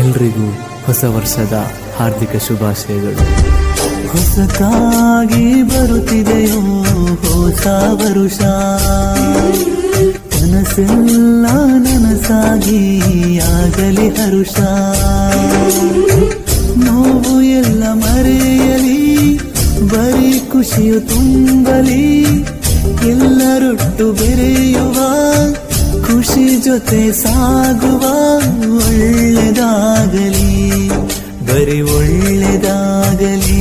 ಎಲ್ರಿಗೂ ಹೊಸ ವರ್ಷದ ಹಾರ್ದಿಕ ಶುಭಾಶಯಗಳು. ಹೊಸತಾಗಿ ಬರುತ್ತಿದೆಯೋ ಹೊಸ ವರುಷ. ಕನಸೆಲ್ಲ ನನಸಾಗಿ ಆಗಲಿ ಹರುಷ. ನೋವು ಎಲ್ಲ ಮರೆಯಲಿ, ಬರೀ ಖುಷಿಯು ತುಂಬಲಿ. ಎಲ್ಲರೊಟ್ಟು ಬೆರೆಯುವ ಖುಷಿ ಜೊತೆ ಸಾಗುವ ಒಳ್ಳೆದಾಗಲಿ ಬರೀ ಒಳ್ಳೆದಾಗಲಿ.